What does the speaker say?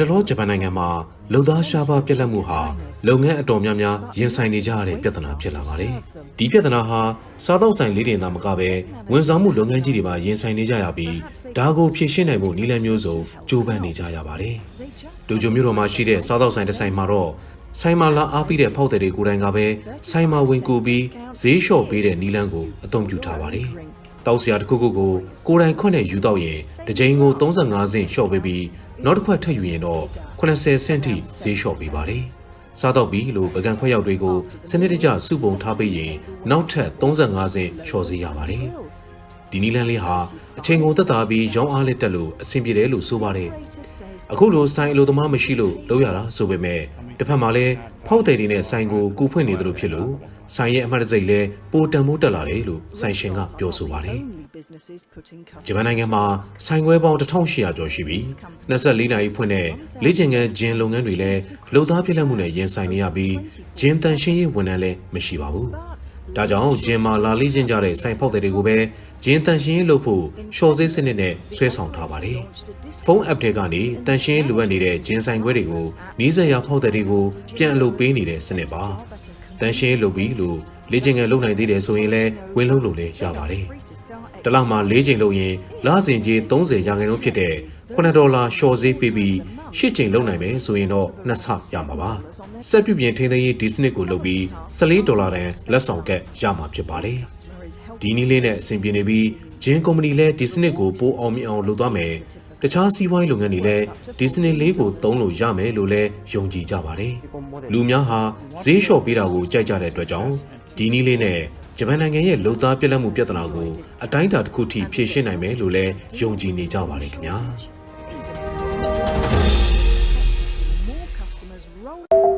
တလောဂျပန်နိုင်ငံမှာလုံသားရှားပါးပြက်လက်မှုဟာလုပ်ငန်းအတော်များများရင်ဆိုင်နေကြရတဲ့ပြဿနာဖြစ်လာပါတယ်။ဒီပြဿနာဟာစားသောက်ဆိုင်လေးတင်သာမကပဲဝန်ဆောင်မှုလုပ်ငန်းကြီးတွေပါရင်ဆိုင်နေကြရပြီးဒါကိုဖြေရှင်းနိုင်ဖို့နည်းလမ်းမျိုးစုံကြိုးပမ်းနေကြရပါတယ်။ဒိုဂျိုမြို့တော်မှာရှိတဲ့စားသောက်ဆိုင်တစ်ဆိုင်မှာတော့ဆိုင်မာလာအားပြီးတဲ့ဖောက်တဲ့တွေကိုယ်တိုင်ကပဲဆိုင်မာဝင်ကူပြီးဈေးလျှော့ပေးတဲ့နီလန်းကိုအသုံးပြုထားပါတယ်။ တောက်စရာတစ်ခုခုကိုကိုယ်တိုင်ခွက်နဲ့ယူတော့ရင်တစ်ကြိမ်ကို35ဆင့်လျှော့ပေးပြီးနောက်တစ်ခွက်ထပ်ယူရင်တော့80ဆင့်ထိဈေးလျှော့ပေးပါတယ်။စားတော့ပြီးလို့ပကံခွက်ရောက်တွေကိုစနစ်တကျစုပုံထားပေးရင်နောက်ထပ်35ဆင့်လျှော့ဈေးရပါတယ်။ဒီနီလန်းလေးဟာအချိန်ကုန်သက်သာပြီးရောင်းအားလက်တက်လို့အဆင်ပြေတယ်လို့ဆိုပါတယ်။ အခုလိုဆိုင်အလိုသမားမရှိလို့လုပ်ရတာဆိုပေမဲ့တစ်ဖက်မှာလည်းဖောက်တယ်တွေနဲ့ဆိုင်ကိုကူဖွင့်နေသလိုဖြစ်လို့ဆိုင်ရဲ့အမှတ်တစိမ့်လဲပိုတန်မိုးတက်လာတယ်လို့ဆိုင်ရှင်ကပြောဆိုပါတယ်။ဂျပန်နိုင်ငံမှာဆိုင်ခွဲပေါင်း1800ကျော်ရှိပြီး24နာရီဖွင့်တဲ့လေ့ကျင့်ခန်းဂျင်လုပ်ငန်းတွေလည်းလုံသားပြည့်လက်မှုနဲ့ရင်ဆိုင်နေရပြီးဂျင်တန်ရှင်းရေးဝန်ထမ်းလည်းမရှိပါဘူး။ ဒါကြောင့်ဂျင်မှာလာလေ့ကျင့်ကြတဲ့ဆိုင်ဖောက်တယ်တွေကိုပဲဂျင်တန်ရှင်းရေးလုပ်ဖို့ရှော့စေးစနစ်နဲ့ဆွဲဆောင်ထားပါတယ်။ဖုန်း app တွေကနေတန်ရှင်းလိုအပ်နေတဲ့ဂျင်းဆိုင်ခွဲတွေကိုနီးစပ်ရာဖောက်တဲ့တွေကိုပြန်အလုပ်ပေးနေတဲ့စနစ်ပါတန်ရှင်းလုပ်ပြီးလို့လေ့ကျင့်ခန်းလုပ်နိုင်သေးတယ်ဆိုရင်လည်းဝင်လို့လို့လည်းရပါတယ်တလောက်မှာ၄ချိန်လုပ်ရင်လစဉ်ကြီး30ရာခိုင်နှုန်းဖြစ်တဲ့9ဒေါ်လာရှော့ဈေးပေးပြီး 10ချိန်လုပ်နိုင်မယ်ဆိုရင်တော့နှစ်ဆရမှာပါစက်ပြုပြင်ထိန်းသိမ်းရေးဒီစနစ်ကိုလုပ်ပြီး14ဒေါ်လာတန်လက်ဆောင်ကက်ရမှာဖြစ်ပါတယ်ဒီနည်းလေးနဲ့အဆင်ပြေနေပြီးဂျင်းကုမ္ပဏီလည်းဒီစနစ်ကိုပိုအောင်မြင်အောင်လုပ်သွားမယ်တခြားစီးပွားရေးလုပ်ငန်းတွေလည်းဒီစနစ်လေးကိုသုံးလို့ရမယ်လို့လည်းယုံကြည်ကြပါတယ်။လူများဟာဈေးလျှော့ပေးတာကိုကြိုက်ကြတဲ့အတွက်ကြောင့်ဒီနည်းလေးနဲ့ဂျပန်နိုင်ငံရဲ့လုံသားပြက်လက်မှုပြဿနာကိုအတိုင်းအတာတစ်ခုထိဖြေရှင်းနိုင်မယ်လို့လည်းယုံကြည်နေကြပါတယ်ခင်ဗျာ။ you